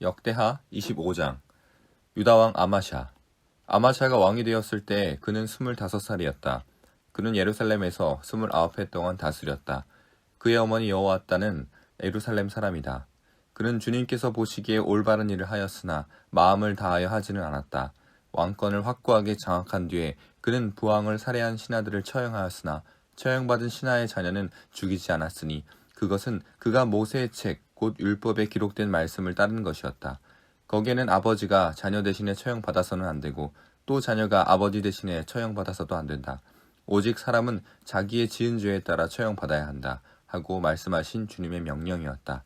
역대하 25장 유다왕 아마샤 아마샤가 왕이 되었을 때 그는 25살이었다. 그는 예루살렘에서 29해 동안 다스렸다. 그의 어머니 여호와따는 예루살렘 사람이다. 그는 주님께서 보시기에 올바른 일을 하였으나 마음을 다하여 하지는 않았다. 왕권을 확고하게 장악한 뒤에 그는 부왕을 살해한 신하들을 처형하였으나 처형받은 신하의 자녀는 죽이지 않았으니 그것은 그가 모세의 책, 곧 율법에 기록된 말씀을 따른 것이었다. 거기에는 아버지가 자녀 대신에 처형받아서는 안 되고 또 자녀가 아버지 대신에 처형받아서도 안 된다. 오직 사람은 자기의 지은 죄에 따라 처형받아야 한다. 하고 말씀하신 주님의 명령이었다.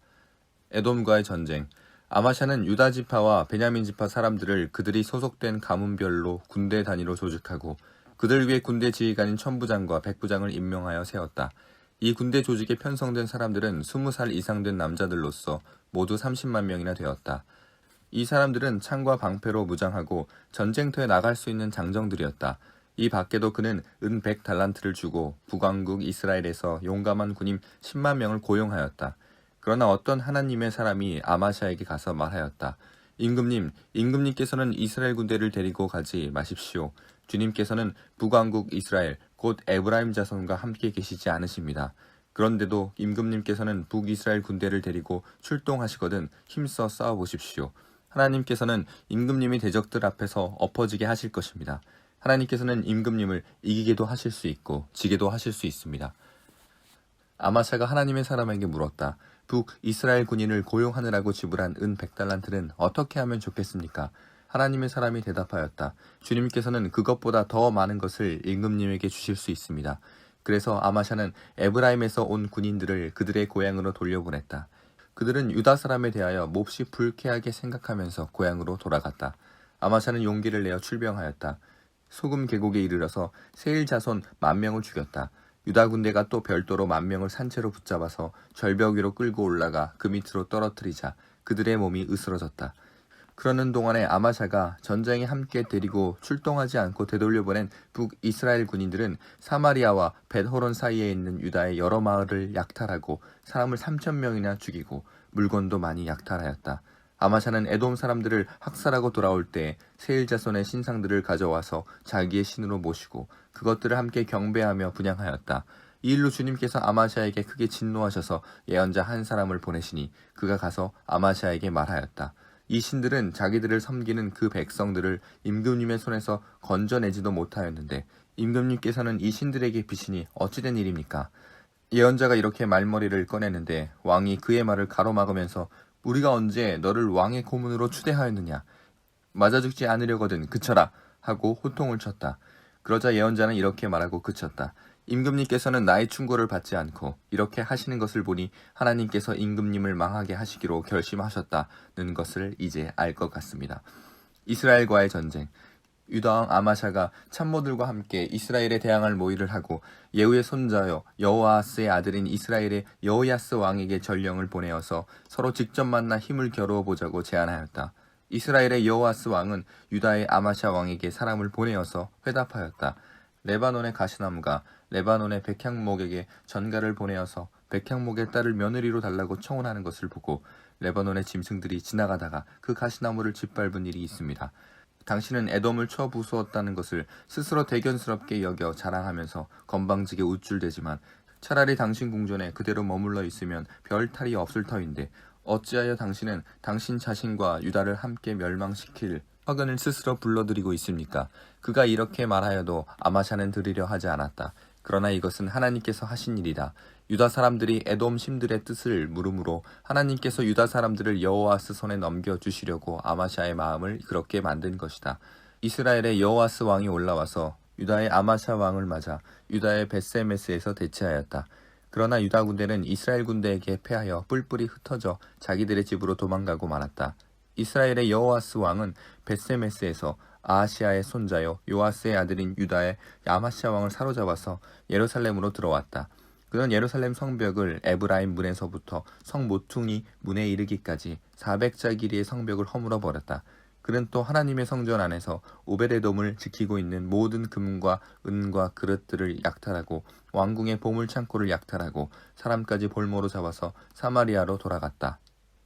에돔과의 전쟁. 아마샤는 유다 지파와 베냐민 지파 사람들을 그들이 소속된 가문별로 군대 단위로 조직하고 그들 위해 군대 지휘관인 천부장과 백부장을 임명하여 세웠다. 이 군대 조직에 편성된 사람들은 20살 이상 된 남자들로서 모두 30만 명이나 되었다. 이 사람들은 창과 방패로 무장하고 전쟁터에 나갈 수 있는 장정들이었다. 이 밖에도 그는 은 100달란트를 주고 북왕국 이스라엘에서 용감한 군인 10만 명을 고용하였다. 그러나 어떤 하나님의 사람이 아마샤에게 가서 말하였다. 임금님, 임금님께서는 이스라엘 군대를 데리고 가지 마십시오. 주님께서는 북왕국 이스라엘, 곧 에브라임 자손과 함께 계시지 않으십니다. 그런데도 임금님께서는 북이스라엘 군대를 데리고 출동하시거든 힘써 싸워보십시오. 하나님께서는 임금님이 대적들 앞에서 엎어지게 하실 것입니다. 하나님께서는 임금님을 이기게도 하실 수 있고 지게도 하실 수 있습니다. 아마샤가 하나님의 사람에게 물었다. 북 이스라엘 군인을 고용하느라고 지불한 은 100달란트는 어떻게 하면 좋겠습니까? 하나님의 사람이 대답하였다. 주님께서는 그것보다 더 많은 것을 임금님에게 주실 수 있습니다. 그래서 아마샤는 에브라임에서 온 군인들을 그들의 고향으로 돌려보냈다. 그들은 유다 사람에 대하여 몹시 불쾌하게 생각하면서 고향으로 돌아갔다. 아마샤는 용기를 내어 출병하였다. 소금 계곡에 이르러서 세일 자손 만 명을 죽였다. 유다 군대가 또 별도로 만 명을 산채로 붙잡아서 절벽 위로 끌고 올라가 그 밑으로 떨어뜨리자 그들의 몸이 으스러졌다. 그러는 동안에 아마샤가 전쟁에 함께 데리고 출동하지 않고 되돌려보낸 북이스라엘 군인들은 사마리아와 벳호론 사이에 있는 유다의 여러 마을을 약탈하고 사람을 3천 명이나 죽이고 물건도 많이 약탈하였다. 아마샤는 에돔 사람들을 학살하고 돌아올 때 세일 자손의 신상들을 가져와서 자기의 신으로 모시고 그것들을 함께 경배하며 분양하였다. 이 일로 주님께서 아마샤에게 크게 진노하셔서 예언자 한 사람을 보내시니 그가 가서 아마샤에게 말하였다. 이 신들은 자기들을 섬기는 그 백성들을 임금님의 손에서 건져내지도 못하였는데 임금님께서는 이 신들에게 비시니 어찌된 일입니까? 예언자가 이렇게 말머리를 꺼내는데 왕이 그의 말을 가로막으면서 우리가 언제 너를 왕의 고문으로 추대하였느냐? 맞아 죽지 않으려거든 그쳐라 하고 호통을 쳤다. 그러자 예언자는 이렇게 말하고 그쳤다. 임금님께서는 나의 충고를 받지 않고 이렇게 하시는 것을 보니 하나님께서 임금님을 망하게 하시기로 결심하셨다는 것을 이제 알 것 같습니다. 이스라엘과의 전쟁. 유다왕 아마샤가 참모들과 함께 이스라엘에 대항할 모의를 하고 예후의 손자여 여호아스의 아들인 이스라엘의 여호야스 왕에게 전령을 보내어서 서로 직접 만나 힘을 겨루어 보자고 제안하였다. 이스라엘의 여호아스 왕은 유다의 아마샤 왕에게 사람을 보내어서 회답하였다. 레바논의 가시나무가 레바논의 백향목에게 전가를 보내어서 백향목의 딸을 며느리로 달라고 청혼하는 것을 보고 레바논의 짐승들이 지나가다가 그 가시나무를 짓밟은 일이 있습니다. 당신은 에돔을 쳐 부수었다는 것을 스스로 대견스럽게 여겨 자랑하면서 건방지게 우쭐대지만 차라리 당신 궁전에 그대로 머물러 있으면 별 탈이 없을 터인데 어찌하여 당신은 당신 자신과 유다를 함께 멸망시킬 화근을 스스로 불러들이고 있습니까? 그가 이렇게 말하여도 아마샤는 들으려 하지 않았다. 그러나 이것은 하나님께서 하신 일이다. 유다 사람들이 에돔 심들의 뜻을 물음으로 하나님께서 유다 사람들을 여호와스 손에 넘겨 주시려고 아마샤의 마음을 그렇게 만든 것이다. 이스라엘의 여호와스 왕이 올라와서 유다의 아마샤 왕을 맞아 유다의 베세메스에서 대치하였다. 그러나 유다 군대는 이스라엘 군대에게 패하여 뿔뿔이 흩어져 자기들의 집으로 도망가고 말았다. 이스라엘의 여호와스 왕은 베세메스에서 아하시아의 손자요 요아스의 아들인 유다의 야마시아 왕을 사로잡아서 예루살렘으로 들어왔다. 그는 예루살렘 성벽을 에브라임 문에서부터 성 모퉁이 문에 이르기까지 400자 길이의 성벽을 허물어 버렸다. 그는 또 하나님의 성전 안에서 오베데돔을 지키고 있는 모든 금과 은과 그릇들을 약탈하고 왕궁의 보물 창고를 약탈하고 사람까지 볼모로 잡아서 사마리아로 돌아갔다.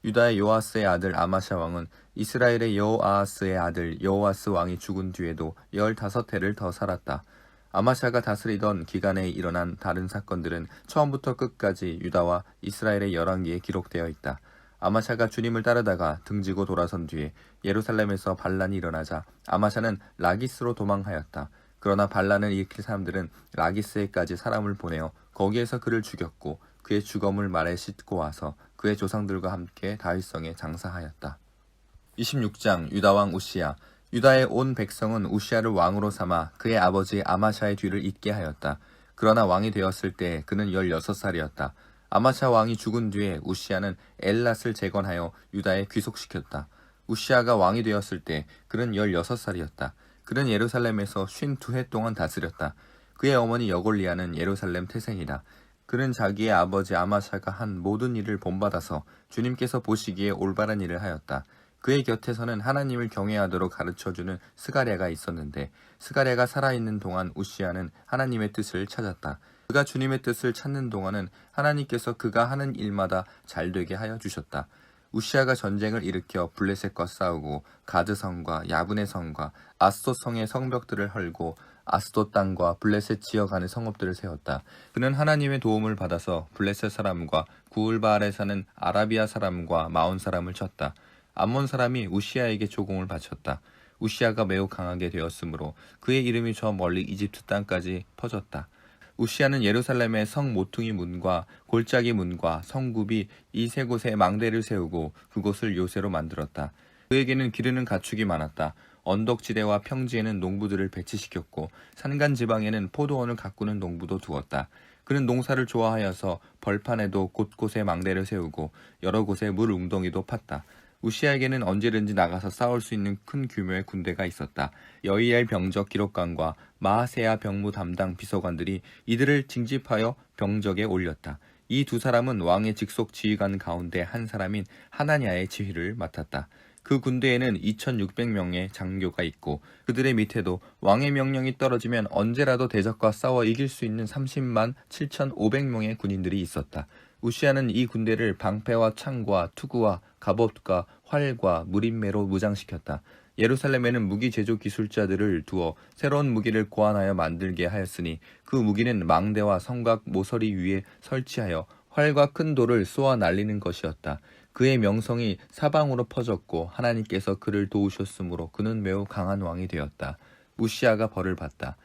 유다의 요아스의 아들 아마샤 왕은 이스라엘의 여호아하스의 아들 여호아스 왕이 죽은 뒤에도 열다섯 해를 더 살았다. 아마샤가 다스리던 기간에 일어난 다른 사건들은 처음부터 끝까지 유다와 이스라엘의 열왕기에 기록되어 있다. 아마샤가 주님을 따르다가 등지고 돌아선 뒤에 예루살렘에서 반란이 일어나자 아마샤는 라기스로 도망하였다. 그러나 반란을 일으킬 사람들은 라기스에까지 사람을 보내어 거기에서 그를 죽였고 그의 주검을 말에 싣고 와서 그의 조상들과 함께 다윗성에 장사하였다. 26장 유다왕 우시야 유다의 온 백성은 우시야를 왕으로 삼아 그의 아버지 아마샤의 뒤를 잇게 하였다. 그러나 왕이 되었을 때 그는 16살이었다. 아마샤 왕이 죽은 뒤에 우시야는 엘랏을 재건하여 유다에 귀속시켰다. 우시야가 왕이 되었을 때 그는 16살이었다. 그는 예루살렘에서 52해 동안 다스렸다. 그의 어머니 여골리아는 예루살렘 태생이다. 그는 자기의 아버지 아마샤가 한 모든 일을 본받아서 주님께서 보시기에 올바른 일을 하였다. 그의 곁에서는 하나님을 경외하도록 가르쳐주는 스가랴가 있었는데 스가랴가 살아있는 동안 우시아는 하나님의 뜻을 찾았다. 그가 주님의 뜻을 찾는 동안은 하나님께서 그가 하는 일마다 잘 되게 하여 주셨다. 우시아가 전쟁을 일으켜 블레셋과 싸우고 가드 성과 야분의 성과 아스토 성의 성벽들을 헐고 아스도 땅과 블레셋 지역 안의 성읍들을 세웠다. 그는 하나님의 도움을 받아서 블레셋 사람과 구울바알에 사는 아라비아 사람과 마온 사람을 쳤다. 암몬 사람이 우시아에게 조공을 바쳤다. 우시아가 매우 강하게 되었으므로 그의 이름이 저 멀리 이집트 땅까지 퍼졌다. 우시아는 예루살렘의 성 모퉁이 문과 골짜기 문과 성굽이 이 세 곳에 망대를 세우고 그곳을 요새로 만들었다. 그에게는 기르는 가축이 많았다. 언덕지대와 평지에는 농부들을 배치시켰고 산간 지방에는 포도원을 가꾸는 농부도 두었다. 그는 농사를 좋아하여서 벌판에도 곳곳에 망대를 세우고 여러 곳에 물 웅덩이도 팠다. 우시아에게는 언제든지 나가서 싸울 수 있는 큰 규모의 군대가 있었다. 여이엘 병적 기록관과 마하세야 병무 담당 비서관들이 이들을 징집하여 병적에 올렸다. 이 두 사람은 왕의 직속 지휘관 가운데 한 사람인 하나냐의 지휘를 맡았다. 그 군대에는 2600명의 장교가 있고 그들의 밑에도 왕의 명령이 떨어지면 언제라도 대적과 싸워 이길 수 있는 30만 7500명의 군인들이 있었다. 우시아는 이 군대를 방패와 창과 투구와 갑옷과 활과 무림매로 무장시켰다. 예루살렘에는 무기 제조 기술자들을 두어 새로운 무기를 고안하여 만들게 하였으니 그 무기는 망대와 성곽 모서리 위에 설치하여 활과 큰 돌을 쏘아 날리는 것이었다. 그의 명성이 사방으로 퍼졌고 하나님께서 그를 도우셨으므로 그는 매우 강한 왕이 되었다. 우시아가 벌을 받다.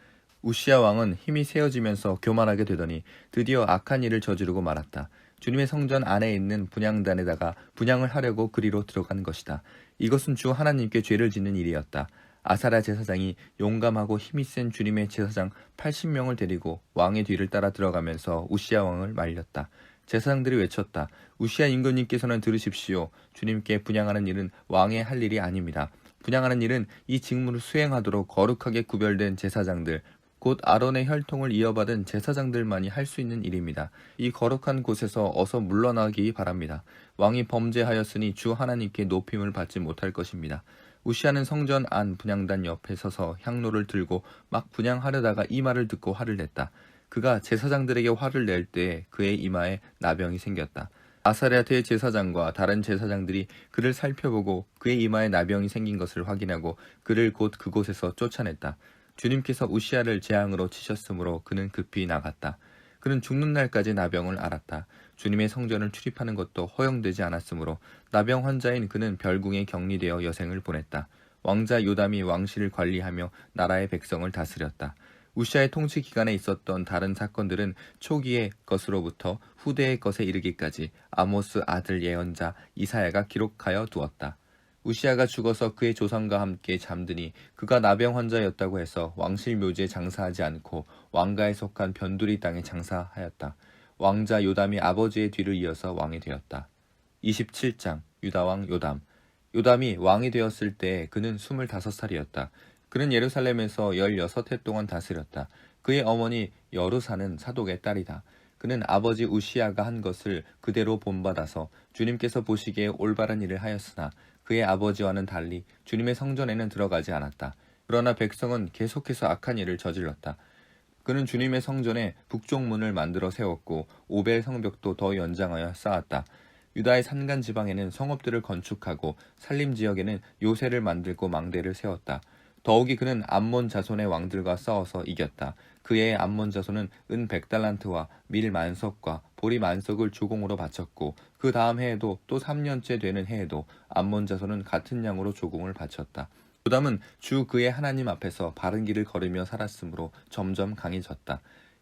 우시아 왕은 힘이 세어지면서 교만하게 되더니 드디어 악한 일을 저지르고 말았다. 주님의 성전 안에 있는 분양단에다가 분양을 하려고 그리로 들어간 것이다. 이것은 주 하나님께 죄를 짓는 일이었다. 아사라 제사장이 용감하고 힘이 센 주님의 제사장 80명을 데리고 왕의 뒤를 따라 들어가면서 우시아 왕을 말렸다. 제사장들이 외쳤다. 우시아 임금님께서는 들으십시오. 주님께 분양하는 일은 왕의 할 일이 아닙니다. 분양하는 일은 이 직무를 수행하도록 거룩하게 구별된 제사장들, 곧 아론의 혈통을 이어받은 제사장들만이 할 수 있는 일입니다. 이 거룩한 곳에서 어서 물러나기 바랍니다. 왕이 범죄하였으니 주 하나님께 높임을 받지 못할 것입니다. 우시아는 성전 안 분양단 옆에 서서 향로를 들고 막 분양하려다가 이 말을 듣고 화를 냈다. 그가 제사장들에게 화를 낼 때 그의 이마에 나병이 생겼다. 아사랴트의 제사장과 다른 제사장들이 그를 살펴보고 그의 이마에 나병이 생긴 것을 확인하고 그를 곧 그곳에서 쫓아냈다. 주님께서 우시아를 재앙으로 치셨으므로 그는 급히 나갔다. 그는 죽는 날까지 나병을 앓았다. 주님의 성전을 출입하는 것도 허용되지 않았으므로 나병 환자인 그는 별궁에 격리되어 여생을 보냈다. 왕자 요담이 왕실을 관리하며 나라의 백성을 다스렸다. 우시아의 통치 기간에 있었던 다른 사건들은 초기의 것으로부터 후대의 것에 이르기까지 아모스 아들 예언자 이사야가 기록하여 두었다. 우시아가 죽어서 그의 조상과 함께 잠드니 그가 나병 환자였다고 해서 왕실 묘지에 장사하지 않고 왕가에 속한 변두리 땅에 장사하였다. 왕자 요담이 아버지의 뒤를 이어서 왕이 되었다. 27장 유다왕 요담 요담이 왕이 되었을 때 그는 25살이었다. 그는 예루살렘에서 16해 동안 다스렸다. 그의 어머니 여루사는 사독의 딸이다. 그는 아버지 우시아가 한 것을 그대로 본받아서 주님께서 보시기에 올바른 일을 하였으나 그의 아버지와는 달리 주님의 성전에는 들어가지 않았다. 그러나 백성은 계속해서 악한 일을 저질렀다. 그는 주님의 성전에 북쪽 문을 만들어 세웠고 오벨 성벽도 더 연장하여 쌓았다. 유다의 산간 지방에는 성읍들을 건축하고 산림 지역에는 요새를 만들고 망대를 세웠다. 더욱이 그는 암몬 자손의 왕들과 싸워서 이겼다. 그의 암몬 자손은 은 백달란트와 밀 만석과 보리 만석을 주공으로 바쳤고 그 다음 해에도 또 3년째 되는 해에도 암몬 자손은 같은 양으로 조공을 바쳤다. 요담은 주 그의 하나님 앞에서 바른 길을 걸으며 살았으므로 점점 강해졌다.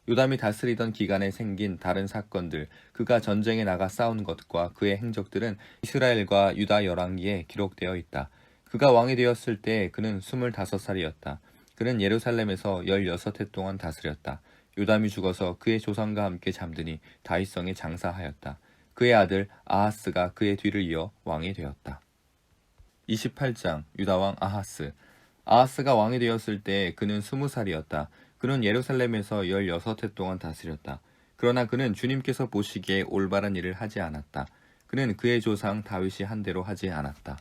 요담이 다스리던 기간에 생긴 다른 사건들, 그가 전쟁에 나가 싸운 것과 그의 행적들은 이스라엘과 유다 열왕기에 기록되어 있다. 그가 왕이 되었을 때 그는 25살이었다. 그는 예루살렘에서 16해 동안 다스렸다. 요담이 죽어서 그의 조상과 함께 잠드니 다윗성에 장사하였다. 그의 아들 아하스가 그의 뒤를 이어 왕이 되었다. 28장 유다왕 아하스 아하스가 왕이 되었을 때 그는 20살이었다. 그는 예루살렘에서 16해 동안 다스렸다. 그러나 그는 주님께서 보시기에 올바른 일을 하지 않았다. 그는 그의 조상 다윗이 한 대로 하지 않았다.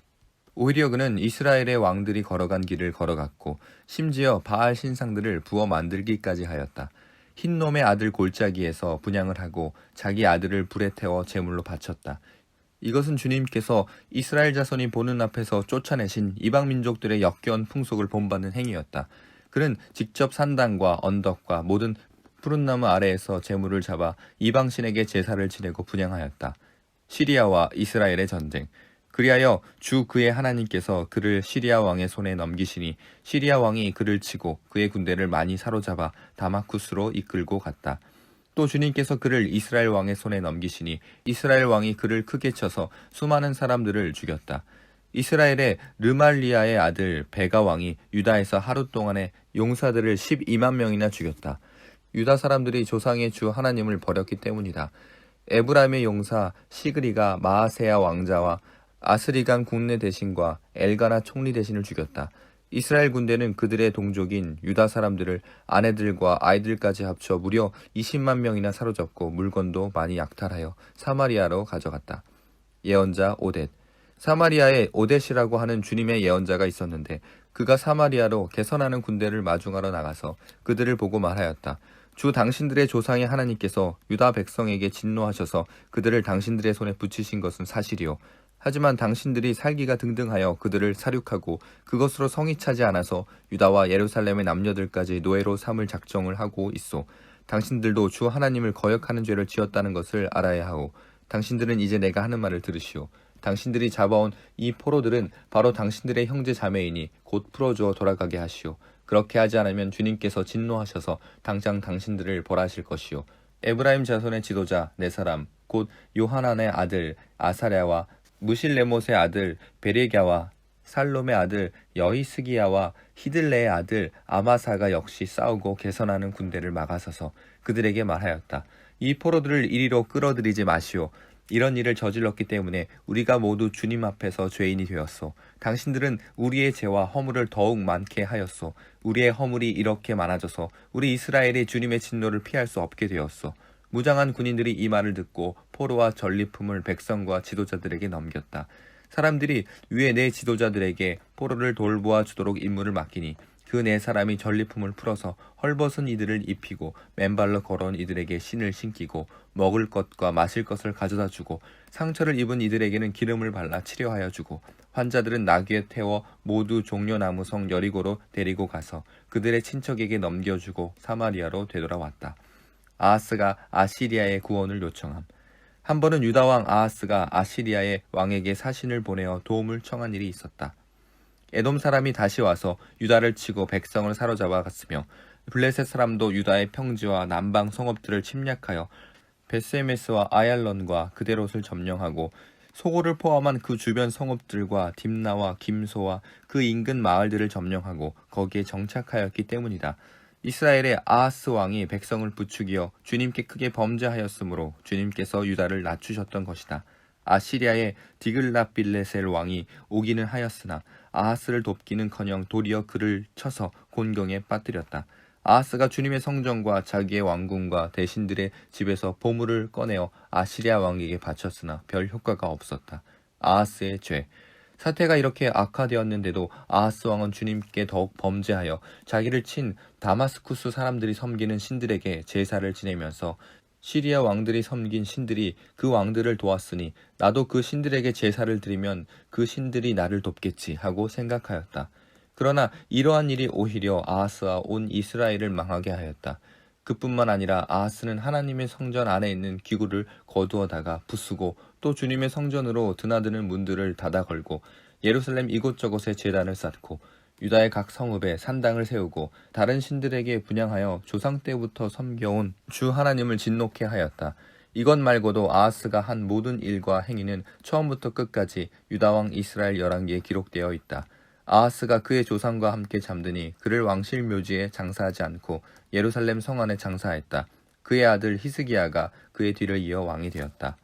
오히려 그는 이스라엘의 왕들이 걸어간 길을 걸어갔고 심지어 바알 신상들을 부어 만들기까지 하였다. 흰놈의 아들 골짜기에서 분양을 하고 자기 아들을 불에 태워 제물로 바쳤다. 이것은 주님께서 이스라엘 자손이 보는 앞에서 쫓아내신 이방 민족들의 역겨운 풍속을 본받는 행위였다. 그는 직접 산당과 언덕과 모든 푸른 나무 아래에서 제물을 잡아 이방 신에게 제사를 지내고 분양하였다. 시리아와 이스라엘의 전쟁. 그리하여 주 그의 하나님께서 그를 시리아 왕의 손에 넘기시니 시리아 왕이 그를 치고 그의 군대를 많이 사로잡아 다마쿠스로 이끌고 갔다. 또 주님께서 그를 이스라엘 왕의 손에 넘기시니 이스라엘 왕이 그를 크게 쳐서 수많은 사람들을 죽였다. 이스라엘의 르말리아의 아들 베가 왕이 유다에서 하루 동안에 용사들을 12만 명이나 죽였다. 유다 사람들이 조상의 주 하나님을 버렸기 때문이다. 에브라임의 용사 시그리가 마하세야 왕자와 아스리간 국내 대신과 엘가나 총리 대신을 죽였다. 이스라엘 군대는 그들의 동족인 유다 사람들을 아내들과 아이들까지 합쳐 무려 20만 명이나 사로잡고 물건도 많이 약탈하여 사마리아로 가져갔다. 예언자 오뎃 사마리아에 오뎃이라고 하는 주님의 예언자가 있었는데 그가 사마리아로 개선하는 군대를 마중하러 나가서 그들을 보고 말하였다. 주 당신들의 조상의 하나님께서 유다 백성에게 진노하셔서 그들을 당신들의 손에 붙이신 것은 사실이요. 하지만 당신들이 살기가 등등하여 그들을 사륙하고 그것으로 성이 차지 않아서 유다와 예루살렘의 남녀들까지 노예로 삼을 작정을 하고 있어. 당신들도 주 하나님을 거역하는 죄를 지었다는 것을 알아야 하오. 당신들은 이제 내가 하는 말을 들으시오. 당신들이 잡아온 이 포로들은 바로 당신들의 형제 자매이니 곧 풀어주어 돌아가게 하시오. 그렇게 하지 않으면 주님께서 진노하셔서 당장 당신들을 벌하실 것이오. 에브라임 자손의 지도자 네 사람 곧 요하난의 아들 아사랴와 무실레못의 아들 베레갸와 살롬의 아들 여히스기야와 히들레의 아들 아마사가 역시 싸우고 개선하는 군대를 막아서서 그들에게 말하였다. 이 포로들을 이리로 끌어들이지 마시오. 이런 일을 저질렀기 때문에 우리가 모두 주님 앞에서 죄인이 되었소. 당신들은 우리의 죄와 허물을 더욱 많게 하였소. 우리의 허물이 이렇게 많아져서 우리 이스라엘이 주님의 진노를 피할 수 없게 되었소. 무장한 군인들이 이 말을 듣고 포로와 전리품을 백성과 지도자들에게 넘겼다. 사람들이 위에 네 지도자들에게 포로를 돌보아 주도록 임무를 맡기니 그 네 사람이 전리품을 풀어서 헐벗은 이들을 입히고 맨발로 걸어온 이들에게 신을 신기고 먹을 것과 마실 것을 가져다 주고 상처를 입은 이들에게는 기름을 발라 치료하여 주고 환자들은 나귀에 태워 모두 종려나무성 여리고로 데리고 가서 그들의 친척에게 넘겨주고 사마리아로 되돌아왔다. 아하스가 아시리아의 구원을 요청함. 한 번은 유다 왕 아하스가 아시리아의 왕에게 사신을 보내어 도움을 청한 일이 있었다. 에돔 사람이 다시 와서 유다를 치고 백성을 사로잡아 갔으며 블레셋 사람도 유다의 평지와 남방 성읍들을 침략하여 베스에메스와 아얄런과 그대롯을 점령하고 소고를 포함한 그 주변 성읍들과 딥나와 김소와 그 인근 마을들을 점령하고 거기에 정착하였기 때문이다. 이스라엘의 아하스 왕이 백성을 부추기어 주님께 크게 범죄하였으므로 주님께서 유다를 낮추셨던 것이다. 아시리아의 디글라빌레셀 왕이 오기는 하였으나 아하스를 돕기는커녕 도리어 그를 쳐서 곤경에 빠뜨렸다. 아하스가 주님의 성전과 자기의 왕궁과 대신들의 집에서 보물을 꺼내어 아시리아 왕에게 바쳤으나 별 효과가 없었다. 아하스의 죄. 사태가 이렇게 악화되었는데도 아하스 왕은 주님께 더욱 범죄하여 자기를 친 다마스쿠스 사람들이 섬기는 신들에게 제사를 지내면서 시리아 왕들이 섬긴 신들이 그 왕들을 도왔으니 나도 그 신들에게 제사를 드리면 그 신들이 나를 돕겠지 하고 생각하였다. 그러나 이러한 일이 오히려 아하스와 온 이스라엘을 망하게 하였다. 그뿐만 아니라 아하스는 하나님의 성전 안에 있는 기구를 거두어다가 부수고 또 주님의 성전으로 드나드는 문들을 닫아 걸고 예루살렘 이곳저곳에 제단을 쌓고 유다의 각 성읍에 산당을 세우고 다른 신들에게 분양하여 조상 때부터 섬겨온 주 하나님을 진노케 하였다. 이것 말고도 아하스가 한 모든 일과 행위는 처음부터 끝까지 유다왕 이스라엘 열왕기에 기록되어 있다. 아하스가 그의 조상과 함께 잠드니 그를 왕실 묘지에 장사하지 않고 예루살렘 성 안에 장사했다. 그의 아들 히스기야가 그의 뒤를 이어 왕이 되었다.